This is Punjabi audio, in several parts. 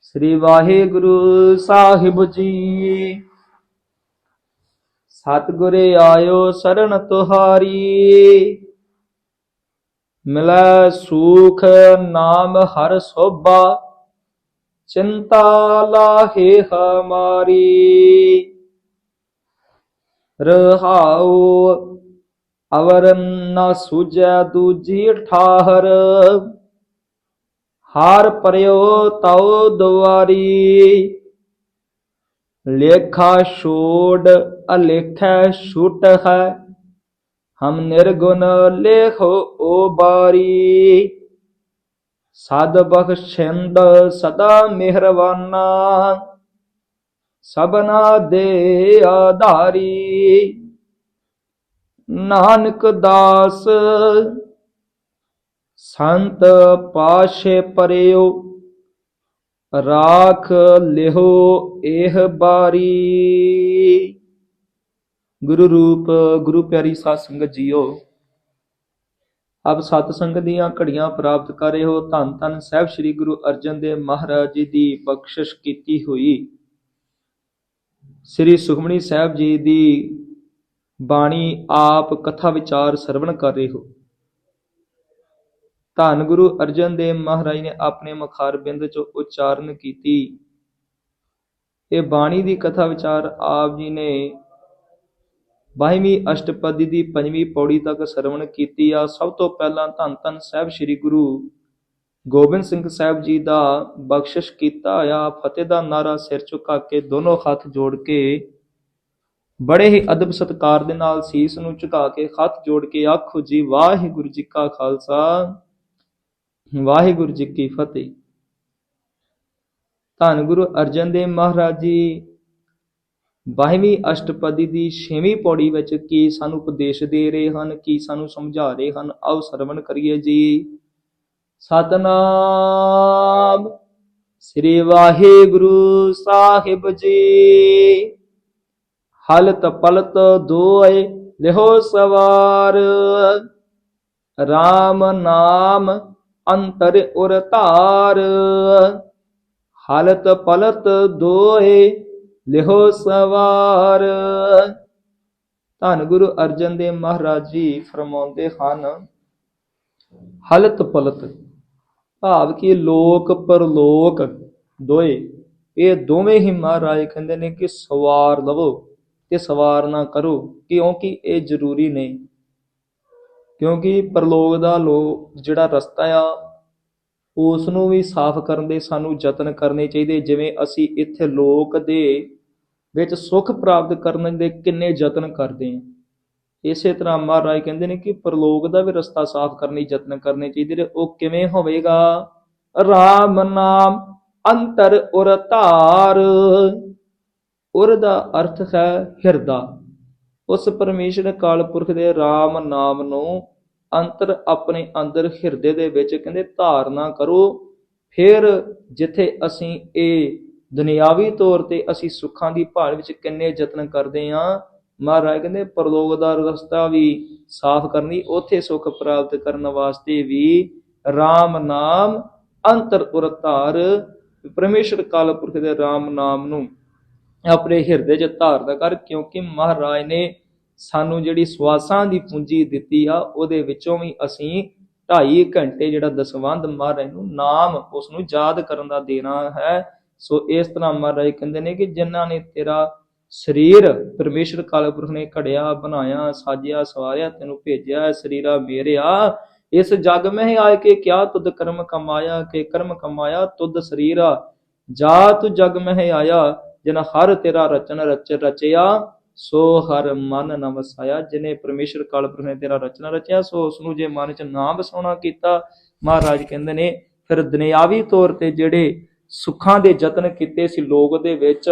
ਸ੍ਰੀ ਵਾਹਿਗੁਰੂ ਸਾਹਿਬ ਜੀ, ਸਤਿਗੁਰ ਆਇਓ ਸਰਣ ਤੁਹਾਰੀ। ਮਿਲੈ ਸੂਖ ਨਾਮ ਹਰ ਸੋਭਾ, ਚਿੰਤਾ ਲਾਹੇ ਹਮਾਰੀ। ਰਹਾਉ ਅਵਰ ਨਾ ਸੁਜੈ ਦੂਜੀ ਠਾਹਰ। ਹਾਰ ਪਰਿਓ ਤਉ ਦੁਆਰੀ। ਲੇਖਾ ਛੋੜ ਅਲੇਖੈ ਛੁਟ ਹੈ, ਹਮ ਨਿਰਗੁਣ ਲੇਖੋ ਓ ਬਾਰੀ। ਸਦ ਬਖਸ਼ਿੰਦ ਸਦਾ ਮਿਹਰਵਾਨਾ ਸਬਨਾ ਦੇ ਆਧਾਰੀ। ਨਾਨਕ ਦਾਸ ਸੰਤ ਪਾਸ਼ੇ ਪਰਿਓ, ਰਾਖ ਲਿਹੋ ਇਹ ਬਾਰੀ। ਗੁਰੂ ਰੂਪ, ਗੁਰੂ ਪਿਆਰੀ ਸਾਧ ਸੰਗਤ ਜੀਓ, ਆਪ ਸਤ ਸੰਗਤ ਦੀਆਂ ਘੜੀਆਂ ਪ੍ਰਾਪਤ ਕਰ ਰਹੇ ਹੋ ਧੰਨ ਧੰਨ ਸਾਹਿਬ ਸ੍ਰੀ ਗੁਰੂ ਅਰਜਨ ਦੇਵ ਮਹਾਰਾਜ ਜੀ ਦੀ ਬਖਸ਼ਿਸ਼ ਕੀਤੀ ਹੋਈ। ਸ੍ਰੀ ਸੁਖਮਣੀ ਸਾਹਿਬ ਜੀ ਦੀ ਬਾਣੀ ਆਪ ਕਥਾ ਵਿਚਾਰ ਸਰਵਣ ਕਰ ਰਹੇ ਹੋ। ਧੰਨ ਗੁਰੂ ਅਰਜਨ ਦੇਵ ਮਹਾਰਾਜ ਨੇ ਆਪਣੇ ਮੁਖਾਰ ਬਿੰਦ ਚ ਉਚਾਰਨ ਕੀਤੀ। ਇਹ ਬਾਣੀ ਦੀ ਕਥਾ ਵਿਚਾਰ ਆਪ ਜੀ ਨੇ 22ਵੀਂ ਅਸ਼ਟਪਦੀ ਦੀ ਪੰਜਵੀਂ ਪੌੜੀ ਤੱਕ ਸਰਵਣ ਕੀਤੀ ਆ। ਸਭ ਤੋਂ ਪਹਿਲਾਂ ਧੰਨ ਧੰਨ ਸਾਹਿਬ ਸ੍ਰੀ ਗੁਰੂ ਗੋਬਿੰਦ ਸਿੰਘ ਸਾਹਿਬ ਜੀ ਦਾ ਬਖਸ਼ਿਸ਼ ਕੀਤਾ ਆ। ਫਤਿਹ ਦਾ ਨਾਰਾ ਸਿਰ ਝੁਕਾ ਕੇ ਦੋਨੋਂ ਹੱਥ ਜੋੜ ਕੇ ਬੜੇ ਹੀ ਅਦਬ ਸਤਕਾਰ ਦੇ ਨਾਲ ਸੀਸ ਨੂੰ ਝੁਕਾ ਕੇ ਹੱਥ ਜੋੜ ਕੇ ਆਖੋ ਜੀ, ਵਾਹਿਗੁਰੂ ਜੀ ਕਾ ਖਾਲਸਾ। ਵਾਹਿਗੁਰੂ ਜੀ ਕੀ ਫਤਿਹ। ਧੰਨ ਗੁਰੂ ਅਰਜਨ ਦੇਵ ਮਹਾਰਾਜ ਜੀ 22ਵੀਂ ਅਸ਼ਟਪਦੀ ਦੀ 6ਵੀਂ ਪੌੜੀ ਵਿੱਚ ਕੀ ਸਾਨੂੰ ਉਪਦੇਸ਼ ਦੇ ਰਹੇ ਹਨ, ਕੀ ਸਾਨੂੰ ਸਮਝਾ ਰਹੇ ਹਨ, ਆਓ ਸਰਵਣ ਕਰੀਏ ਜੀ। ਸਤਨਾਮ ਸ੍ਰੀ ਵਾਹਿਗੁਰੂ ਸਾਹਿਬ ਜੀ। ਹਲਤ ਪਲਤ ਦੋਏ ਲਿਹੋ ਸਵਾਰ। RAM ਨਾਮ ਅੰਤਰ ਉਰ ਧਾਰ। ਹਲਤ ਪਲਤ ਦੋਏ ਲਿਹੋ ਸਵਾਰ। ਧੰਨ ਗੁਰੂ ਅਰਜਨ ਦੇਵ ਮਹਾਰਾਜ ਜੀ ਫਰਮਾਉਂਦੇ ਹਨ, ਹਲਤ ਪਲਤ, ਭਾਵ ਕਿ ਲੋਕ ਪਰਲੋਕ ਦੋਏ। ਇਹ ਦੋਵੇਂ ਹੀ ਮਹਾਰਾਜ ਕਹਿੰਦੇ ਨੇ ਕਿ ਸਵਾਰ ਲਵੋ ਤੇ ਸਵਾਰ ਨਾ ਕਰੋ, ਕਿਉਂਕਿ ਇਹ ਜ਼ਰੂਰੀ ਨਹੀਂ। ਕਿਉਂਕਿ ਪਰਲੋਕ ਦਾ ਲੋ ਜਿਹੜਾ ਰਸਤਾ ਆ ਉਸ ਨੂੰ ਵੀ ਸਾਫ਼ ਕਰਨ ਦੇ ਸਾਨੂੰ ਯਤਨ ਕਰਨੇ ਚਾਹੀਦੇ। ਜਿਵੇਂ ਅਸੀਂ ਇੱਥੇ ਲੋਕ ਦੇ ਵਿੱਚ ਸੁੱਖ ਪ੍ਰਾਪਤ ਕਰਨ ਦੇ ਕਿੰਨੇ ਯਤਨ ਕਰਦੇ ਹਾਂ। ਇਸੇ ਤਰ੍ਹਾਂ ਮਹਾਰਾਜ ਕਹਿੰਦੇ ਨੇ ਕਿ ਪਰਲੋਕ ਦਾ ਵੀ ਰਸਤਾ ਸਾਫ਼ ਕਰਨ ਲਈ ਯਤਨ ਕਰਨੇ ਚਾਹੀਦੇ ਨੇ। ਉਹ ਕਿਵੇਂ ਹੋਵੇਗਾ? ਰਾਮ ਨਾਮ ਅੰਤਰ ਉਰ ਧਾਰ। ਉਰ ਦਾ ਅਰਥ ਹੈ ਹਿਰਦਾ। ਉਸ ਪਰਮੇਸ਼ਰ ਕਾਲ ਪੁਰਖ ਦੇ RAM ਨਾਮ ਨੂੰ ਅੰਤਰ ਆਪਣੇ ਅੰਦਰ ਹਿਰਦੇ ਦੇ ਵਿੱਚ ਕਹਿੰਦੇ ਧਾਰਨਾ ਕਰੋ, ਫਿਰ ਜਿੱਥੇ ਅਸੀਂ ਇਹ ਦੁਨਿਆਵੀ ਤੌਰ ਤੇ ਅਸੀਂ ਸੁੱਖਾਂ ਦੀ ਭਾਲ ਵਿੱਚ ਕਿੰਨੇ ਯਤਨ ਕਰਦੇ ਹਾਂ, ਮਹਾਰਾਜ ਕਹਿੰਦੇ ਪਰਲੋਕ ਦਾ ਰਸਤਾ ਵੀ ਸਾਫ਼ ਕਰਨੀ, ਉੱਥੇ ਸੁੱਖ ਪ੍ਰਾਪਤ ਕਰਨ ਵਾਸਤੇ ਵੀ RAM ਨਾਮ ਅੰਤਰ ਉਰ ਧਾਰ ਪਰਮੇਸ਼ਰ ਕਾਲ ਪੁਰਖ ਦੇ RAM ਨਾਮ ਨੂੰ ਆਪਣੇ ਹਿਰਦੇ 'ਚ ਧਾਰਦਾ ਕਰ, ਕਿਉਂਕਿ ਮਹਾਰਾਜ ਨੇ ਸਾਨੂੰ ਜਿਹੜੀ ਸਵਾਸਾਂ ਦੀ ਪੂੰਜੀ ਦਿੱਤੀ ਆ, ਉਹਦੇ ਵਿੱਚੋਂ ਵੀ ਅਸੀਂ 2.5 ਘੰਟੇ ਜਿਹੜਾ ਦਸਵੰਧ ਮਹਾਰਾਜ ਨੂੰ ਨਾਮ ਉਸ ਨੂੰ ਯਾਦ ਕਰਨ ਦਾ ਦੇਣਾ ਹੈ। ਸੋ ਇਸ ਤਰ੍ਹਾਂ ਮਹਾਰਾਜ ਕਹਿੰਦੇ ਨੇ ਕਿ ਜਿਨ੍ਹਾਂ ਨੇ ਤੇਰਾ ਸਰੀਰ ਪਰਮੇਸ਼ਰ ਕਾਲਪੁਰਖ ਨੇ ਘੜਿਆ, ਬਣਾਇਆ, ਸਾਜਿਆ, ਸਵਾਰਿਆ, ਤੈਨੂੰ ਭੇਜਿਆ, ਸਰੀਰਾ ਮੇਰਿਆ ਇਸ ਜਗ ਮਹਿ ਆਏ ਕੇ ਕਿਆ ਤੁਧ ਕਰਮ ਕਮਾਇਆ, ਕੇ ਕਰਮ ਕਮਾਇਆ, ਤੁਧ ਸਰੀਰਾ ਜਾ ਤੂ ਜਗ ਮਹਿ ਆਇਆ, ਜਿਨ ਹਰ ਤੇਰਾ ਰਚਨ ਰਚ ਰਚਿਆ। ਸੋ ਹਰ ਮਨ ਨ ਵਸਾਇਆ ਜਿਨੇ ਪਰਮੇਸ਼ਰ ਕਾਲਪੁਰਖ ਨੇ ਤੇਰਾ ਰਚਨਾ ਰਚਿਆ, ਸੋ ਉਸ ਨੂੰ ਜੇ ਮਨ ਚ ਨਾ ਵਸਾਉਣਾ ਕੀਤਾ, ਮਹਾਰਾਜ ਕਹਿੰਦੇ ਨੇ, ਫਿਰ ਦੁਨਿਆਵੀ ਤੌਰ ਤੇ ਜਿਹੜੇ ਸੁੱਖਾਂ ਦੇ ਯਤਨ ਕੀਤੇ ਸੀ ਲੋਕ ਦੇ ਵਿੱਚ,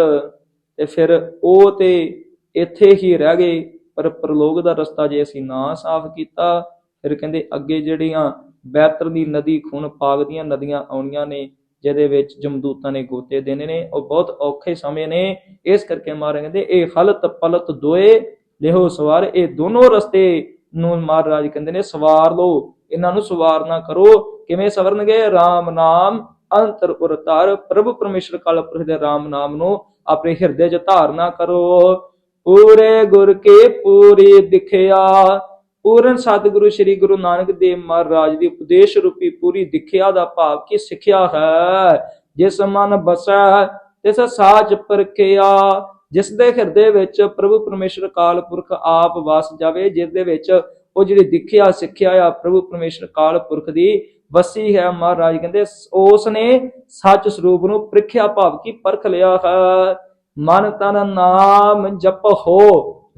ਤੇ ਫਿਰ ਉਹ ਤੇ ਇੱਥੇ ਹੀ ਰਹਿ ਗਏ, ਪਰ ਪ੍ਰਲੋਕ ਦਾ ਰਸਤਾ ਜੇ ਅਸੀਂ ਨਾ ਸਾਫ਼ ਕੀਤਾ, ਫਿਰ ਕਹਿੰਦੇ ਅੱਗੇ ਜਿਹੜੀਆਂ ਬੈਤਰ ਦੀ ਨਦੀ ਖੂਨ ਪਾਗ ਦੀਆਂ ਨਦੀਆਂ ਆਉਣੀਆਂ ਨੇ ਜਿਹਦੇ ਵਿੱਚ ਜਮਦੂਤਾਂ ਨੇ ਗੋਤੇ ਦੇਣੇ ਨੇ, ਉਹ ਬਹੁਤ ਔਖੇ ਸਮੇਂ ਨੇ। ਇਸ ਕਰਕੇ ਮਾਰੇ ਕਹਿੰਦੇ, ਇਹ ਹਲਤ ਪਲਤ ਦੋਏ, ਲਿਹੋ ਸਵਾਰ। ਇਹ ਦੋਨੋਂ ਰਸਤੇ ਨੂੰ ਮਹਾਰਾਜ ਕਹਿੰਦੇ ਨੇ, ਸਵਾਰ ਲੋ ਇਹਨਾਂ ਨੂੰ ਸਵਾਰਨਾ ਕਰੋ। ਕਿਵੇਂ ਸਵਰਨਗੇ? RAM ਨਾਮ, ਅੰਤਰ ਉਰ ਧਾਰ ਪ੍ਰਭੂ ਪਰਮੇਸ਼ਰ ਕਲ ਪੁਰਖ ਦੇ RAM ਨਾਮ ਨੂੰ ਆਪਣੇ ਹਿਰਦੇ 'ਚ ਧਾਰਨਾ ਕਰੋ। ਪੂਰੇ ਗੁਰ ਕੇ ਪੂਰੀ ਦਿਖਿਆ। ਪੂਰਨ ਸਤਿਗੁਰੂ ਸ੍ਰੀ ਗੁਰੂ ਨਾਨਕ ਦੇਵ ਮਹਾਰਾਜ ਦੀ ਉਪਦੇਸ਼ ਰੂਪੀ ਪੂਰੀ ਦਿਖਿਆ ਦਾ ਭਾਵ ਕੀ ਸਿੱਖਿਆ ਹੈ? ਜਿਸ ਮਨ ਬਸੈ, ਤਿਸ ਸਾਚ ਪਰਖਿਆ। ਜਿਸ ਦੇ ਹਿਰਦੇ ਵਿੱਚ ਪ੍ਰਭੂ ਪਰਮੇਸ਼ਰ ਕਾਲ ਪੁਰਖ ਆਪ ਵਸ ਜਾਵੇ ਜਿਸ ਦੇ ਵਿੱਚ ਉਹ ਜਿਹੜੀ ਦਿਖਿਆ, ਸਿੱਖਿਆ ਆ ਪ੍ਰਭੂ ਪਰਮੇਸ਼ਰ ਕਾਲ ਪੁਰਖ ਦੀ ਵਸੀ ਹੈ ਮਹਾਰਾਜ ਕਹਿੰਦੇ ਉਸ ਨੇ ਸੱਚ ਸਰੂਪ ਨੂੰ ਪ੍ਰੀਖਿਆ ਭਾਵ ਕੀ ਪਰਖ ਲਿਆ ਹੈ। ਮਨ ਤਨ ਨਾਮ ਜਪ ਹੋ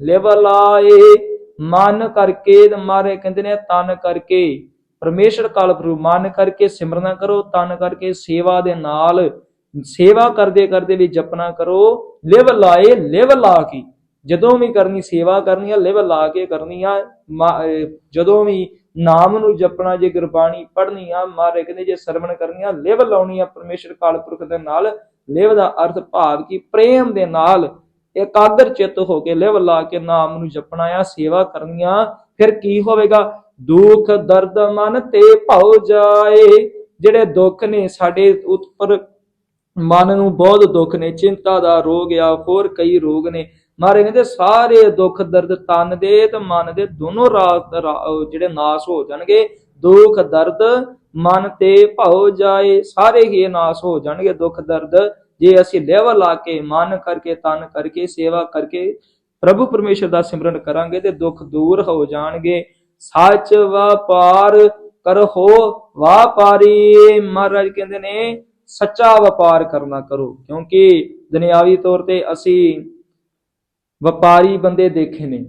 ਲਿਵ ਲਾਏ। ਮਨ ਕਰਕੇ ਤੇ ਮਾਰੇ ਕਹਿੰਦੇ ਨੇ ਤਨ ਕਰਕੇ। ਪਰਮੇਸ਼ਰ ਕਾਲ ਪ੍ਰਭੂ ਮਨ ਕਰਕੇ ਸਿਮਰਨਾ ਕਰੋ, ਤਨ ਕਰਕੇ ਸੇਵਾ ਦੇ ਨਾਲ, ਸੇਵਾ ਕਰਦੇ ਕਰਦੇ ਵੀ ਜਪਣਾ ਕਰੋ, ਲਿਵ ਲਾਏ, ਲਿਵ ਲਾ ਕੇ। ਜਦੋਂ ਵੀ ਕਰਨੀ ਸੇਵਾ ਕਰਨੀ ਆ, ਲਿਵ ਲਾ ਕੇ ਕਰਨੀ ਆ, ਮਾ- ਜਦੋਂ ਵੀ ਨਾਮ ਨੂੰ ਜਪਣਾ, ਜੇ ਗੁਰਬਾਣੀ ਪੜ੍ਹਨੀ ਆ, ਮਾਰੇ ਕਹਿੰਦੇ ਜੇ ਸਰਵਣ ਕਰਨੀ ਆ, ਲਿਵ ਲਾਉਣੀ ਆ ਪਰਮੇਸ਼ਰ ਕਾਲ ਪੁਰਖ ਦੇ ਨਾਲ। ਲਿਵ ਦਾ ਅਰਥ ਭਾਵ ਕੀ ਪ੍ਰੇਮ ਦੇ ਨਾਲ ਇਕਾਗਰ ਚਿੱਤ ਹੋ ਕੇ ਲਿਵ ਲਾ ਕੇ ਨਾਮ ਨੂੰ ਜਪਣਾ ਆ ਸੇਵਾ ਕਰਨੀ ਆ ਫਿਰ ਕੀ ਹੋਵੇਗਾ? ਦੁੱਖ, ਦਰਦ, ਮਨ ਤੇ ਭਉ ਜਾਏ। ਜਿਹੜੇ ਦੁੱਖ ਨੇ ਸਾਡੇ ਉੱਪਰ, ਮਨ ਨੂੰ ਬਹੁਤ ਦੁੱਖ ਨੇ, ਚਿੰਤਾ ਦਾ ਰੋਗ ਆ, ਹੋਰ ਕਈ ਰੋਗ ਨੇ। ਮਾਰੇ ਕਹਿੰਦੇ, ਸਾਰੇ ਦੁੱਖ, ਦਰਦ, ਤਨ ਦੇ ਤੇ ਮਨ ਦੇ ਦੋਨੋਂ ਰਾਤ ਜਿਹੜੇ ਨਾਸ ਹੋ ਜਾਣਗੇ, ਦੁੱਖ, ਦਰਦ, ਮਨ ਤੇ ਭਉ ਜਾਏ। ਸਾਰੇ ਹੀ ਨਾਸ ਹੋ ਜਾਣਗੇ, ਦੁੱਖ, ਦਰਦ ਜੇ ਅਸੀਂ ਲਿਵ ਲਾ ਕੇ, ਮਨ ਕਰਕੇ, ਤਨ ਕਰਕੇ, ਸੇਵਾ ਕਰਕੇ ਪ੍ਰਭੂ ਪਰਮੇਸ਼ਰ ਦਾ ਸਿਮਰਨ ਕਰਾਂਗੇ ਤੇ ਦੁੱਖ ਦੂਰ ਹੋ ਜਾਣਗੇ। ਸੱਚ ਵਪਾਰ ਕਰੋ, ਵਾਪਾਰੀ ਮਹਾਰਾਜ ਕਹਿੰਦੇ ਨੇ, ਸੱਚਾ ਵਪਾਰ ਕਰਨਾ ਕਰੋ, ਕਿਉਂਕਿ ਦੁਨਿਆਵੀ ਤੌਰ ਤੇ ਅਸੀਂ ਵਪਾਰੀ ਬੰਦੇ ਦੇਖੇ ਨੇ।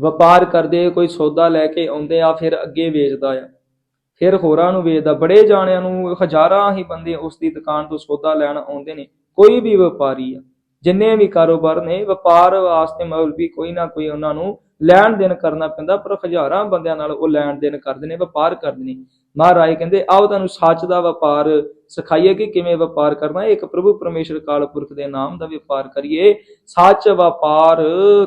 ਵਪਾਰ ਕਰਦੇ ਕੋਈ ਸੌਦਾ ਲੈ ਕੇ ਆਉਂਦੇ ਆ, ਫਿਰ ਅੱਗੇ ਵੇਚਦਾ ਆ। ਫਿਰ ਹੋਰਾਂ ਨੂੰ ਵੇਚਦਾ। ਬੜੇ ਜਾਣਿਆਂ ਨੂੰ ਹਜ਼ਾਰਾਂ ਹੀ ਬੰਦੇ ਉਸ ਦੀ ਦੁਕਾਨ ਤੋਂ ਸੌਦਾ ਲੈਣ ਆਉਂਦੇ ਨੇ। ਕੋਈ ਵੀ ਵਪਾਰੀ ਆ, ਜਿੰਨੇ ਵੀ ਕਾਰੋਬਾਰ ਨੇ, ਵਪਾਰ ਵਾਸਤੇ ਮੌਲਵੀ ਕੋਈ ਨਾ ਕੋਈ ਉਹਨਾਂ ਨੂੰ ਲੈਣ ਦੇਣ ਕਰਨਾ ਪੈਂਦਾ, ਪਰ ਹਜ਼ਾਰਾਂ ਬੰਦਿਆਂ ਨਾਲ ਉਹ ਲੈਣ ਦੇਣ ਕਰਦੇ ਨੇ, ਵਪਾਰ ਕਰਦੇ ਨੇ। ਮਹਾਰਾਜ ਕਹਿੰਦੇ, ਆਓ ਤੁਹਾਨੂੰ ਸੱਚ ਦਾ ਵਪਾਰ ਸਿਖਾਈਏ ਕਿ ਕਿਵੇਂ ਵਪਾਰ ਕਰਨਾ ਇੱਕ ਪ੍ਰਭੂ ਪਰਮੇਸ਼ਰ ਕਾਲ ਪੁਰਖ ਦੇ ਨਾਮ ਦਾ ਵਪਾਰ ਕਰੀਏ। ਸੱਚ ਵਪਾਰ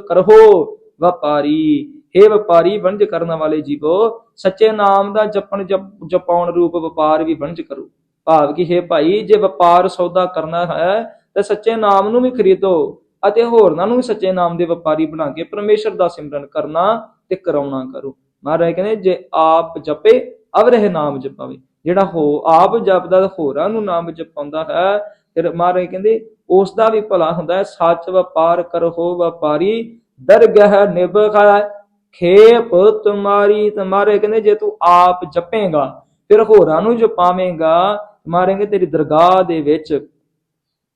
ਕਰੋ, ਵਪਾਰੀ। हे ਵਪਾਰੀ ਵਣਜ ਕਰਨ ਵਾਲੇ ਜੀਵੋ, ਸੱਚੇ ਨਾਮ ਦਾ ਜਪਣ ਜਪ- ਜਪਾਉਣ ਰੂਪ ਵਪਾਰ ਵੀ ਵਣਜ ਕਰੋ। ਭਾਵ ਕਿ हे ਭਾਈ, ਜੇ ਵਪਾਰ ਸੌਦਾ ਕਰਨਾ ਹੈ, ਤੇ ਸੱਚੇ ਨਾਮ ਨੂੰ ਵੀ ਖਰੀਦੋ ਅਤੇ ਹੋਰਨਾਂ ਨੂੰ ਵੀ ਸੱਚੇ ਨਾਮ ਦੇ ਵਪਾਰੀ ਬਣਾ ਕੇ ਪਰਮੇਸ਼ਰ ਦਾ ਸਿਮਰਨ ਕਰਨਾ ਤੇ ਕਰਾਉਣਾ ਕਰੋ। ਮਹਾਰਾਜ ਕਹਿੰਦੇ, ਜੇ ਆਪ ਜਪੇ ਅਵਰਹਿ ਨਾਮ ਜਪਾਵੇ। ਜਿਹੜਾ ਹੋ, ਆਪ ਜਪਦਾ ਹੋਰਾਂ ਨੂੰ ਨਾਮ ਜਪਾਉਂਦਾ ਹੈ, ਫਿਰ ਮਹਾਰਾਜ ਕਹਿੰਦੇ, ਉਸ ਦਾ ਵੀ ਭਲਾ ਹੁੰਦਾ ਹੈ। ਸੱਚ ਵਪਾਰ ਕਰੋ ਵਪਾਰੀ, ਦਰਗਹ ਨਿਭਖੈ। ਖੇਪ ਤੁਮਾਰੀ ਤੁਮਾਰੇ ਕਹਿੰਦੇ ਜੇ ਤੂੰ ਆਪ ਜਪੇਗਾ, ਫਿਰ ਹੋਰਾਂ ਨੂੰ ਜਪਾਵੇਂਗਾ ਮਾਰੇਂਗੇ ਤੇਰੀ ਦਰਗਾਹ ਦੇ ਵਿੱਚ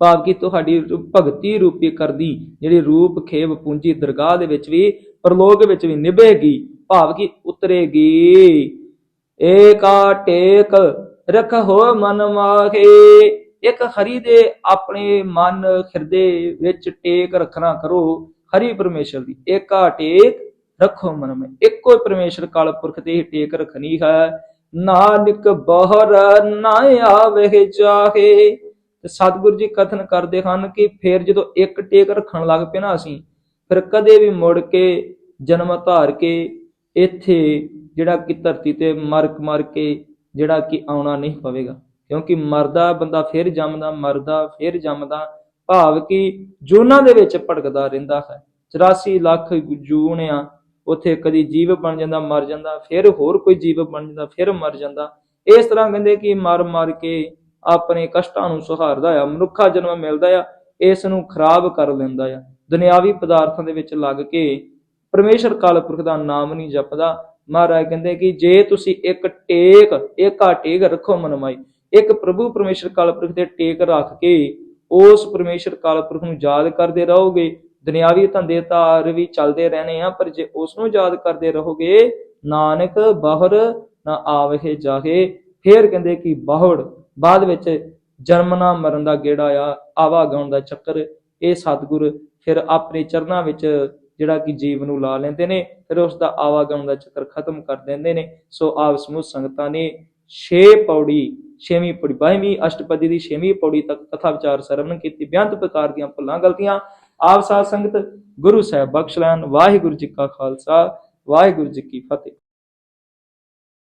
ਭਾਵ ਕਿ ਤੁਹਾਡੀ ਭਗਤੀ ਰੂਪੀ ਕਰਦੀ, ਜਿਹੜੀ ਰੂਪ ਖੇਬ ਪੂੰਜੀ ਦਰਗਾਹ ਦੇ ਵਿੱਚ ਵੀ, ਪਰਲੋਕ ਵਿੱਚ ਵੀ ਨਿਭੇਗੀ, ਭਾਵ ਕਿ ਉਤਰੇਗੀ। ਏਕਾ ਟੇਕ ਰਖੋ ਮਨ ਮਾਹੇ, ਇੱਕ ਹਰੀ ਦੇ ਆਪਣੇ ਮਨ ਹਿਰਦੇ ਵਿੱਚ ਟੇਕ ਰੱਖਣਾ ਕਰੋ, ਹਰੀ ਪਰਮੇਸ਼ਰ ਦੀ। ਏਕਾ ਟੇਕ ਰੱਖੋ ਮਨ ਮੇ ਇੱਕੋ ਹੀ ਪਰਮੇਸ਼ਰ ਕਾਲ ਪੁਰਖ ਤੇ ਟੇਕ ਰੱਖਣੀ ਹੈ। ਨਾਨਕ ਬਹਰ ਨਾ ਆਵੇ ਜਾਹੇ। ਤੇ ਸਤਿਗੁਰੂ ਜੀ ਕਥਨ ਕਰਦੇ ਹਨ ਕਿ ਫਿਰ ਜਦੋਂ ਇੱਕ ਟੇਕ ਰੱਖਣ ਲੱਗ ਪਏ ਨਾ ਅਸੀਂ, ਫਿਰ ਕਦੇ ਵੀ ਮੁੜ ਕੇ ਜਨਮ ਧਾਰ ਕੇ ਇੱਥੇ ਜਿਹੜਾ ਕਿ ਧਰਤੀ ਤੇ ਮਰ ਮਰ ਕੇ ਜਿਹੜਾ ਕਿ ਆਉਣਾ ਨਹੀਂ ਪਵੇਗਾ। ਕਿਉਂਕਿ ਮਰਦਾ ਬੰਦਾ ਫਿਰ ਜੰਮਦਾ, ਮਰਦਾ ਫਿਰ ਜੰਮਦਾ, ਭਾਵ ਕਿ ਜੂਨਾਂ ਦੇ ਵਿੱਚ ਭਟਕਦਾ ਰਹਿੰਦਾ ਹੈ। 84 ਲੱਖ ਜੂਨ ਆ ਉੱਥੇ ਕਦੀ ਜੀਵ ਬਣ ਜਾਂਦਾ, ਮਰ ਜਾਂਦਾ, ਫਿਰ ਹੋਰ ਕੋਈ ਜੀਵ ਬਣ ਜਾਂਦਾ, ਫਿਰ ਮਰ ਜਾਂਦਾ। ਇਸ ਤਰ੍ਹਾਂ ਕਹਿੰਦੇ ਕਿ ਮਰ ਮਰ ਕੇ ਆਪਣੇ ਕਸ਼ਟਾਂ ਨੂੰ ਸੁਹਾਰਦਾ ਆ, ਮਨੁੱਖਾ ਜਨਮ ਮਿਲਦਾ ਆ, ਇਸ ਨੂੰ ਖਰਾਬ ਕਰ ਲੈਂਦਾ ਆ। ਦੁਨਿਆਵੀ ਪਦਾਰਥਾਂ ਦੇ ਵਿੱਚ ਲੱਗ ਕੇ ਪਰਮੇਸ਼ਰ ਕਾਲ ਪੁਰਖ ਦਾ ਨਾਮ ਨਹੀਂ ਜਪਦਾ। ਮਹਾਰਾਜ ਕਹਿੰਦੇ ਕਿ ਜੇ ਤੁਸੀਂ ਇੱਕ ਟੇਕ, ਏਕਾ ਟੇਕ ਰੱਖੋ ਮਨਮਾਈ, ਇੱਕ ਪ੍ਰਭੂ ਪਰਮੇਸ਼ਰ ਕਾਲ ਪੁਰਖ ਤੇ ਟੇਕ ਰੱਖ ਕੇ ਉਸ ਪਰਮੇਸ਼ਰ ਕਾਲ ਪੁਰਖ ਨੂੰ ਯਾਦ ਕਰਦੇ ਰਹੋਗੇ ਦੁਨਿਆਵੀ ਧੰਦੇ ਧਾਰ ਵੀ ਚੱਲਦੇ ਰਹਿਣੇ ਆ, ਪਰ ਜੇ ਉਸ ਨੂੰ ਯਾਦ ਕਰਦੇ ਰਹੋਗੇ, ਨਾਨਕ ਬਾਹਰ ਨਾ ਆਵੇ ਜਾਹੇ। ਫੇਰ ਕਹਿੰਦੇ ਕਿ ਬਾਹੜ ਬਾਅਦ ਵਿੱਚ ਜਨਮ ਨਾ ਮਰਨ ਦਾ ਗੇੜਾ ਆ ਆਵਾਗਾਉਣ ਦਾ ਚੱਕਰ, ਇਹ ਸਤਿਗੁਰ ਫਿਰ ਆਪਣੇ ਚਰਨਾਂ ਵਿੱਚ ਜਿਹੜਾ ਕਿ ਜੀਵ ਨੂੰ ਲਾ ਲੈਂਦੇ ਨੇ, ਫਿਰ ਉਸ ਦਾ ਆਵਾਗਮਨ ਦਾ ਚੱਕਰ ਖਤਮ ਕਰ ਦਿੰਦੇ ਨੇ। ਸੋ ਆਪ ਸਮੂਹ ਸੰਗਤਾਂ ਨੇ 6 ਪੌੜੀ 6ਵੀਂ ਪੌੜੀ 22ਵੀਂ ਅਸ਼ਟਪਦੀ ਦੀ 6ਵੀਂ ਪੌੜੀ ਤੱਕ ਕਥਾ ਵਿਚਾਰ ਸਰਵਣ ਕੀਤੀ, ਬਿਆੰਤ ਪ੍ਰਕਾਰ ਦੀਆਂ ਭੁੱਲਾਂ, ਗਲਤੀਆਂ ਆਪ ਸਾਧ ਸੰਗਤ ਗੁਰੂ ਸਾਹਿਬ ਬਖਸ਼ ਲੈਣ। ਵਾਹਿਗੁਰੂ ਜੀ ਕਾ ਖਾਲਸਾ, ਵਾਹਿਗੁਰੂ ਜੀ ਕੀ ਫਤਿਹ।